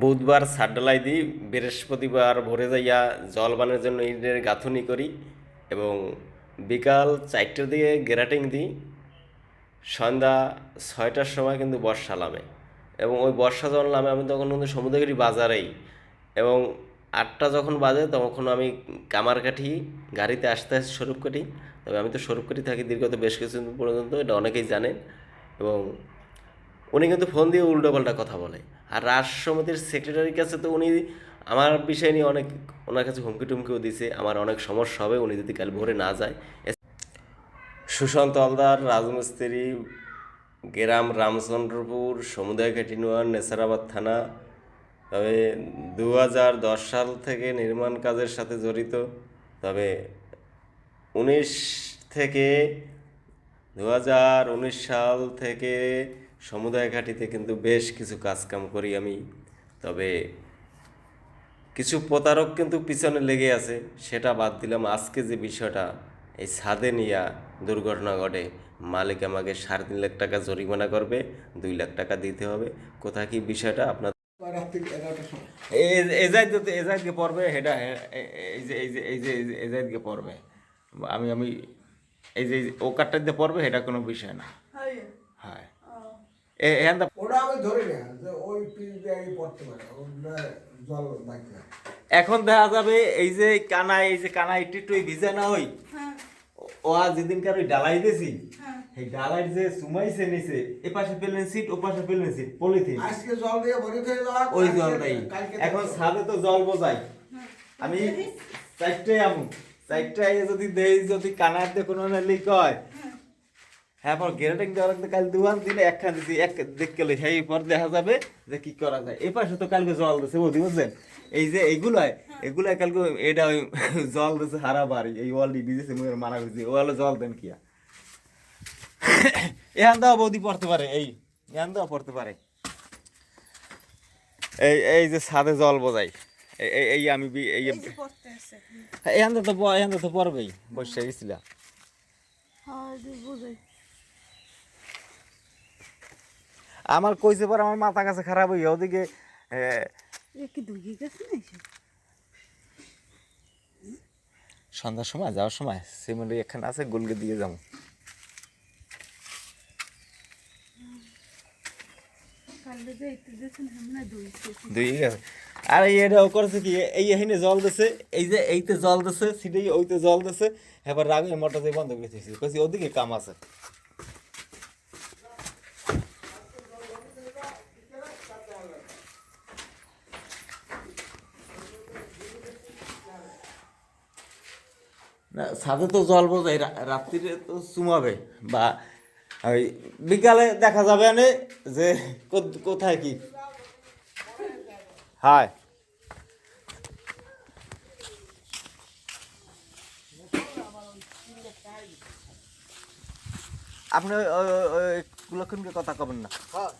বুধবার সাড্ডালাই দিই বৃহস্পতিবার ভোরে যাইয়া জলবানের জন্য ইটের গাঁথুনি করি এবং বিকাল চারটের দিকে গ্যারাটিং দিই। সন্ধ্যা ছয়টার সময় কিন্তু বর্ষা নামে এবং ওই বর্ষা যখন নামে আমি তখন কিন্তু সমুদ্রগিরি বাজারেই এবং আটটা যখন বাজে তখন আমি কামারকাঠি গাড়িতে আসতে আসতে স্বরূপকাঠি, তবে আমি তো স্বরূপকাঠি থাকি দীর্ঘত বেশ কিছুদিন পর্যন্ত, এটা অনেকেই জানেন এবং উনি কিন্তু ফোন দিয়ে উল্টোপাল্টা কথা বলে। আর রাষ্ট্র সমিতির সেক্রেটারির কাছে তো উনি আমার বিষয় নিয়ে অনেক, ওনার কাছে হুমকি টুমকিও দিছে, আমার অনেক সমস্যা হবে, উনি যদি কাল ভোরে না যায়। সুশান্ত হালদার, রাজমিস্ত্রি, গ্রাম রামচন্দ্রপুর, সমুদায় কাটিনুয়ার নেসারাবাদ থানা, তবে দু হাজার দশ সাল থেকে নির্মাণ কাজের সাথে জড়িত, তবে উনিশ থেকে দু হাজার উনিশ সাল থেকে সমুদায় ঘাটিতে কিন্তু বেশ কিছু কাজকাম করি আমি। তবে কিছু প্রতারক কিন্তু পিছনে লেগে আছে, সেটা বাদ দিলাম আজকে যে বিষয়টা, এই ছাদে নিয়া দুর্ঘটনা ঘটে। মালিক আমাকে সাড়ে তিন লাখ টাকা জরিমানা করবে, দুই লাখ টাকা দিতে হবে। কোথায় কি বিষয়টা আপনার এজাইদকে পড়বে সেটা এই যে এই যে এই যে এজাইদকে পড়বে। আমি আমি এই যে ও কাটটা দিয়ে পড়বে সেটা কোনো বিষয় না। হ্যাঁ। এখান ওটা আমি ধরি যে ওই পিস দিয়ে আমি পড়তে পারে জল লাগবে এখন দেখা যাবে এই যে কানাই এই যে কানাই একটু একটু ভিজে না হই ও আজ যেদিনকার ওই ডালাই দিয়েছি এই ডালাই যে সুমাইছে নিছে এ পাশে পেলেন সিট ও পাশে পেলেন সিট পলিথিন। আজকে জল দিয়ে ভরে খেয়ে যাওয়া ওই জলটাই। এখন। ছাদে তো জল বোঝাই আমি চারটায় আমু চারটায় যদি দেই, যদি দিয়ে কোনো নালি কয় হ্যাঁ। পর গেরেটিং দেওয়ার কাল দুয়ান দিলে একখান দিছি, এক দেখ গেলে সেই পর দেখা যাবে যে কি করা যায়। এই পাশে তো কালকে জল দিছে বুঝি বুঝছেন? এই যে এইগুলাই, এগুলাই কালকে এটা ওই জল দিছে হারা বাড়ি এই ওয়ালটি বিজেছে মুখের মারা গেছে ওয়ালে জল দেন কিয়া। এখান দাও বৌদি পড়তে পারে, এই, এখান দাও পড়তে পারে। এই এই যে ছাদে জল বোঝাই। এই- আমি এই এই যে এখান তো এখান তো পড়বেই বসে গেছিলা। হ্যাঁ আমার কইছে পর আমার মাথা কাছে খারাপ হইয়া ওদিকে? সন্ধ্যার সময় যাওয়ার সময় সিমেন্ট এখানে আছে গুলকে দিয়ে যাব কালকে যে একটু দিয়েছেন আমরা দুই করেছে কি? এই এখানে জল দিছে, এই যে এইতে জল দিছে সিটে ওইতে জল দিছে, এবার রাগে মোটর দিয়ে বন্ধ করে দিয়েছি। কইছি ওদিকে কাম আছে। না, ছাদে তো জল বোঝাই রাত্রিরে তো চুমাবে, বা ওই বিকালে দেখা যাবে আনে যে কোথায় কি। হায় আপনি কুলক্ষণকে কথা কবেন না। হ্যাঁ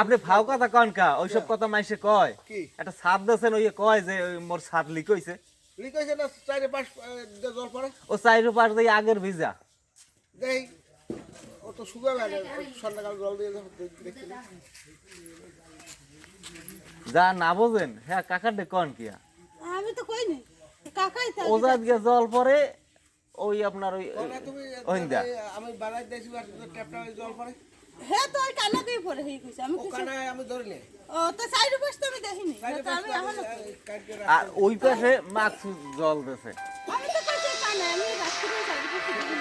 আপনি ফাও কথা কন কা ওইসব কথা মাইসে কয়। একটা ছাদ দিয়েছেন ওই কয় যে মোর ছাদ লিক হইছে। লিক না চাইরে পাশ জল পড়ে? ও চাইরো পাশ দিয়ে আগের ভিজা। দেই ও তো শুকাবে না সন্ধ্যাকাল জল দিয়ে যখন দেখ- দেখছি না। যা না বোঝেন হ্যাঁ কাকার ডে কন কিয়া আমি তো কইনি কাকাই তো ও যা দিয়ে জল পরে ওই আপনার ওই আমি বানাই দিয়েছি ট্যাপটা জল পড়ে। হে তো ওই কানা দিয়ে পড়ে হেই কইছে। আমি আমি ধরি নি ও তো সাইড পাশ তো আমি দেখিনি। তো আমি এখন আর ওই পাশে মাছ জল দিছে আমি তো কইছি কানা আমি রাত্রি সাইড পাশ দেখিনি।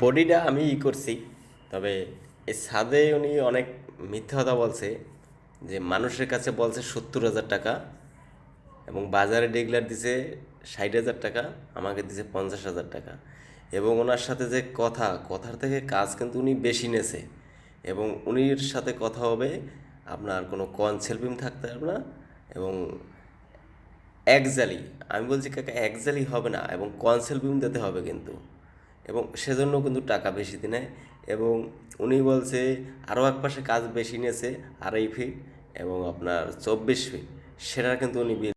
বডিটা আমি ই করছি তবে এই ছাদে উনি অনেক মিথ্যা কথা বলছে যে মানুষের কাছে বলছে সত্তর হাজার টাকা এবং বাজারে ডিগলার দিছে ষাট হাজার টাকা, আমাকে দিছে পঞ্চাশ হাজার টাকা। এবং ওনার সাথে যে কথা, কথার থেকে কাজ কিন্তু উনি বেশি নেছে। এবং উনির সাথে কথা হবে, আপনার কোনো কনসেলফিম থাকতে পারবে না। এবং একজালি, আমি বলছি কাকা, একজালি হবে না, এবং কনসেল বিম দিতে হবে কিন্তু। এবং সেজন্য কিন্তু টাকা বেশি দিনে এবং উনি বলছে, আরও এক পাশে কাজ বেশি নিয়েছে আড়াই ফিট এবং আপনার চব্বিশ ফিট সেটা কিন্তু উনি